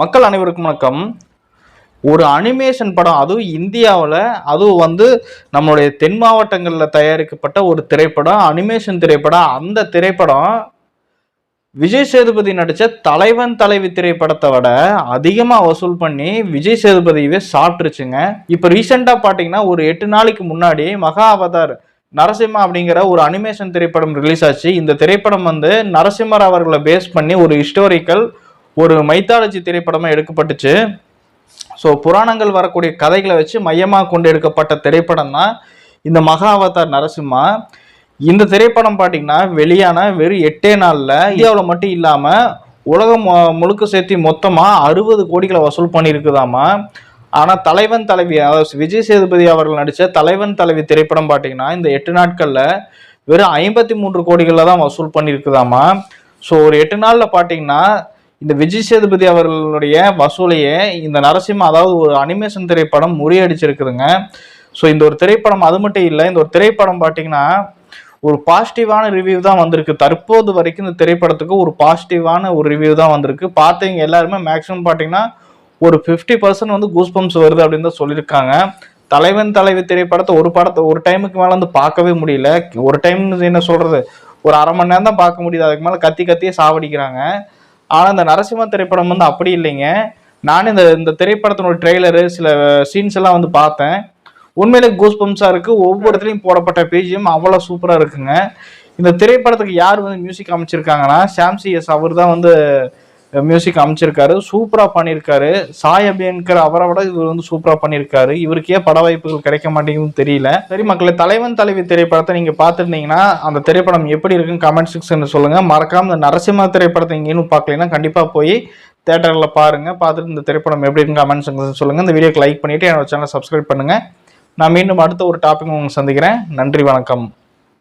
மக்கள் அனைவருக்கும் வணக்கம். ஒரு அனிமேஷன் படம் அதுவும் இந்தியாவில் அதுவும் வந்து நம்மளுடைய தென் மாவட்டங்களில் தயாரிக்கப்பட்ட ஒரு திரைப்படம் அனிமேஷன் திரைப்படம். அந்த திரைப்படம் விஜய் சேதுபதி நடித்த தலைவன் தலைவி திரைப்படத்தை விட அதிகமாக வசூல் பண்ணி விஜய் சேதுபதியவே சாப்பிட்ருச்சுங்க இப்போ ரீசெண்டாக பார்த்தீங்கன்னா ஒரு எட்டு நாளைக்கு முன்னாடி மகா அவதார் நரசிம்மா அப்படிங்கிற ஒரு அனிமேஷன் திரைப்படம் ரிலீஸ் ஆச்சு. இந்த திரைப்படம் வந்து நரசிம்மர் அவர்களை பேஸ் பண்ணி ஒரு ஹிஸ்டோரிக்கல் ஒரு மைத்தாலஜி திரைப்படமாக எடுக்கப்பட்டுச்சு. ஸோ புராணங்கள் வரக்கூடிய கதைகளை வச்சு மையமாக கொண்டு எடுக்கப்பட்ட திரைப்படம் தான் இந்த மகாவதார் நரசிம்மா. இந்த திரைப்படம் பார்த்தீங்கன்னா வெளியான வெறும் எட்டே நாளில் இந்தியாவில் மட்டும் இல்லாமல் உலகம் மு- முழுக்க சேர்த்து மொத்தமாக அறுபது கோடிகளை வசூல் பண்ணியிருக்குதாமா ஆனால் தலைவன் தலைவி அதாவது விஜய் சேதுபதி அவர்கள் நடித்த தலைவன் தலைவி திரைப்படம் பார்த்தீங்கன்னா இந்த எட்டு நாட்களில் வெறும் ஐம்பத்தி மூன்று கோடிகளில் தான் வசூல் பண்ணியிருக்குதாமா ஸோ ஒரு எட்டு நாளில் பார்த்தீங்கன்னா இந்த விஜய் சேதுபதி அவர்களுடைய வசூலையே இந்த நரசிம்ம அதாவது ஒரு அனிமேஷன் திரைப்படம் முறியடிச்சிருக்குதுங்க. ஸோ இந்த ஒரு திரைப்படம் அது மட்டும் இல்லை இந்த ஒரு திரைப்படம் பார்த்தீங்கன்னா ஒரு பாசிட்டிவான ரிவ்யூ தான் வந்திருக்கு. தற்போது வரைக்கும் இந்த திரைப்படத்துக்கு ஒரு பாசிட்டிவான ஒரு ரிவ்யூ தான் வந்திருக்கு. பார்த்தீங்க எல்லாருமே மேக்ஸிமம் பார்த்தீங்கன்னா ஒரு ஃபிஃப்டி பர்சன்ட் வந்து கூஸ்பம்ஸ் வருது அப்படின்னு தான் சொல்லியிருக்காங்க. தலைவன் தலைவி திரைப்படத்தை ஒரு படத்தை ஒரு டைமுக்கு மேலே வந்து பார்க்கவே முடியல. ஒரு டைம் என்ன சொல்கிறது ஒரு அரை மணி நேரம் தான் பார்க்க முடியுது. அதுக்கு மேலே கத்தி கத்தியே சாவடிக்கிறாங்க. ஆனால் இந்த நரசிம்ம திரைப்படம் வந்து அப்படி இல்லைங்க. நானும் இந்த இந்த திரைப்படத்தினோட ட்ரெய்லரு சில சீன்ஸ் எல்லாம் வந்து பார்த்தேன். உண்மையிலே கூஸ் பம்ஸாக இருக்குது ஒவ்வொரு இடத்துலையும் போடப்பட்ட பேஜியும் அவ்வளோ சூப்பராக இருக்குங்க. இந்த திரைப்படத்துக்கு யார் வந்து மியூசிக் அமைச்சிருக்காங்கன்னா சாம்சி எஸ் அவர் தான் வந்து மியூசிக் அமைச்சிருக்காரு. சூப்பராக பண்ணியிருக்காரு சாய் அபியன்கர் அவரை விட இவர் வந்து சூப்பராக பண்ணியிருக்காரு இவருக்கு ஏன் பட வாய்ப்புகள் கிடைக்க மாட்டேங்குதுன்னு தெரியல. சரி மக்களை தலைவன் தலைவி திரைப்படத்தை நீங்கள் பார்த்துருந்தீங்கன்னா அந்த திரைப்படம் எப்படி இருக்குன்னு கமெண்ட் செக்ஷனில் சொல்லுங்கள் மறக்காம இந்த நரசிம்ம திரைப்படத்தை இங்கேயும் பார்க்கலைன்னா கண்டிப்பாக போய் தேட்டரில் பாருங்கள் பார்த்துட்டு இந்த திரைப்படம் எப்படி இருக்குன்னு கமெண்ட் செக்ஷன் சொல்லுங்கள் இந்த வீடியோக்கு லைக் பண்ணிவிட்டு என்னோட சேனலை சப்ஸ்கிரைப் பண்ணுங்கள் நான் மீண்டும் அடுத்த ஒரு டாபிக் உங்களுக்கு சந்திக்கிறேன். நன்றி வணக்கம்.